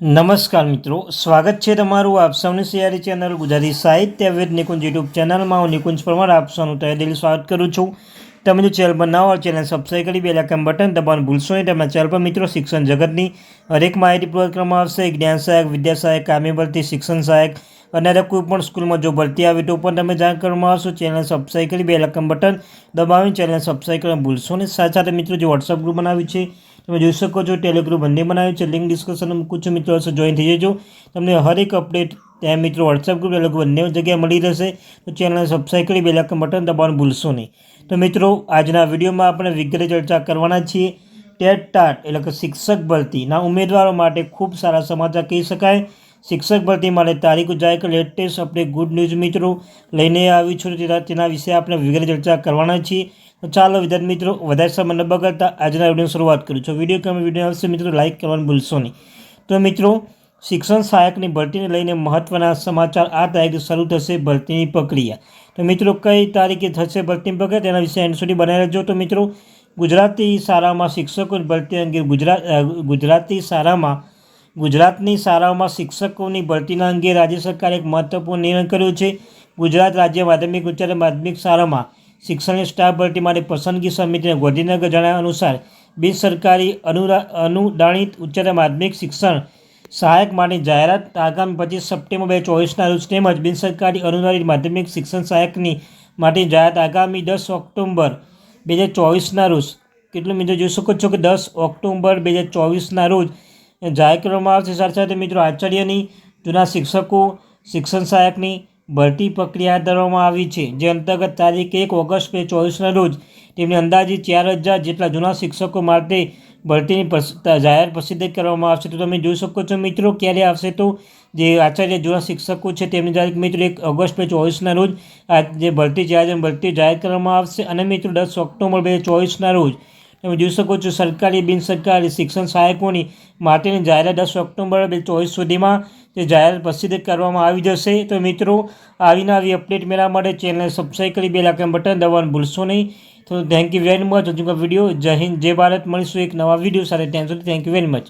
નમસ્કાર મિત્રો, સ્વાગત છે તમારું આપ સૌની સિયારી ચેનલ ગુજરાતી સાહિત્ય વેદ નિકુંજ યુટ્યુબ ચેનલમાં. હું નિકુંજ પરમાર, આપ સૌનું તહે દિલ સ્વાગત કરું છું. તમે જો ચેનલ પર નવા ચેનલ સબસ્ક્રાઈબ કરી બે લાખમ બટન દબાવવાનું ભૂલશો નહીં. તમારા ચેનલ પર મિત્રો, શિક્ષણ જગતની હરેક માહિતી કરવામાં આવશે. જ્ઞાન સહાયક, વિદ્યા સહાયક કામી ભરતી, શિક્ષણ સહાયક અને અરે કોઈ સ્કૂલમાં જો ભરતી આવે તો પણ તમે જાણ કરવામાં આવશો. ચેનલ સબસ્ક્રાઈબ કરી બે લાખમ બટન દબાવીને ચેનલ સબસ્ક્રાઈબ કરવા ભૂલશો નહીં. સાથે સાથે મિત્રો, જે વોટ્સઅપ ગ્રુપ બનાવ્યું છે તમે જોઈ શકો છો ટેલિગ્રુપ બંને બનાવ્યું છે. લિંક ડિસ્કશન મૂકું છું મિત્રો જોઈન થઈ જજો. તમને હરેક અપડેટ ત્યાં મિત્રો વોટ્સએપ ગ્રુપ ટેલિગ્રુપ બંને જગ્યાએ મળી રહેશે. તો ચેનલને સબસ્ક્રાઈબ કરી બેલાકન બટન દબાવવાનું ભૂલશો નહીં. તો મિત્રો, આજના વિડીયોમાં આપણે વિગતે ચર્ચા કરવાના છીએ. ટેટ ટાટ એટલે કે શિક્ષક ભરતીના ઉમેદવારો માટે ખૂબ સારા સમાચાર કહી શકાય. શિક્ષક ભરતી માટે તારીખ જાહેર કે લેટેસ્ટ અપડેટ ગુડ ન્યૂઝ મિત્રો લઈને આવી છું. તેના વિશે આપણે વિગત ચર્ચા કરવાના છીએ. તો ચાલો વિદ્યાર્થી મિત્રો, વધારે સમય ન બગાડતા આજના વીડિયો શરૂઆત કરું છું. વીડિયો કેમ વીડિયો આવશે મિત્રો લાઇક કરવાનું ભૂલશો નહીં. તો મિત્રો, શિક્ષણ સહાયકની ભરતીને લઈને મહત્ત્વના સમાચાર આ તારીખે શરૂ થશે ભરતીની પ્રક્રિયા. તો મિત્રો, કઈ તારીખે થશે ભરતીની પ્રક્રિયા તેના વિશે એન્ડ સુધી બનાવી રહેજો તો મિત્રો, ગુજરાતી શાળામાં શિક્ષકોની ભરતી અંગે ગુજરાત ગુજરાતી શાળામાં, ગુજરાતની શાળાઓમાં શિક્ષકોની ભરતીના અંગે રાજ્ય સરકારે એક મહત્વપૂર્ણ નિર્ણય કર્યો છે. ગુજરાત રાજ્ય માધ્યમિક, ઉચ્ચતર માધ્યમિક શાળામાં શિક્ષણની સ્ટાફ ભરતી માટે પસંદગી સમિતિને ગાંધીનગર જણાવ્યા અનુસાર બિન સરકારી અનુરા, અનુદાનિત ઉચ્ચતર માધ્યમિક શિક્ષણ સહાયક માટે જાહેરાત આગામી પચીસ સપ્ટેમ્બર બે ચોવીસના રોજ તેમજ બિન સરકારી અનુદાનિત માધ્યમિક શિક્ષણ સહાયકની માટે જાહેરાત આગામી દસ ઓક્ટોબર બે હજાર ચોવીસના રોજ. કેટલું મિત્રો જોઈ શકો છો કે દસ ઓક્ટોબર બે હજાર ચોવીસના રોજ જાહેર કરવામાં આવશે. સાથે સાથે મિત્રો આચાર્યની, જૂના શિક્ષકો, શિક્ષણ સહાયકની ભરતી પ્રક્રિયા હાથ ધરવામાં આવી છે. જે અંતર્ગત તારીખ એક ઓગસ્ટ બે ચોવીસના રોજ તેમની અંદાજે ચાર હજાર જેટલા જૂના શિક્ષકો માટે ભરતીની જાહેર પ્રસિદ્ધ કરવામાં આવશે. તો તમે જોઈ શકો છો મિત્રો, ક્યારે આવશે તો જે આચાર્ય જૂના શિક્ષકો છે તેમની તારીખ મિત્રો એક ઓગસ્ટ બે ચોવીસના રોજ આ જે ભરતી જાહેર ભરતી જાહેર કરવામાં આવશે. અને મિત્રો દસ ઓક્ટોબર બે ચોવીસના રોજ તમે જોઈ શકો છો, સરકારી બિન સરકારી શિક્ષણ સહાયકોની માટેની જાહેરાત દસ ઓક્ટોબર બે ચોવીસ સુધીમાં તે જાહેરાત પ્રસિદ્ધ કરવામાં આવી જશે. તો મિત્રો, આવીને આવી અપડેટ મેળવવા માટે ચેનલને સબસ્ક્રાઈબ કરી બે લાખ બટન દબાવવાનું ભૂલશો નહીં. તો થેન્ક યુ વેરી મચ હજુ વીડિયો જય હિન્દ, જય ભારત. મળીશું એક નવા વીડિયો સાથે. ત્યાં સુધી થેન્ક યુ વેરી મચ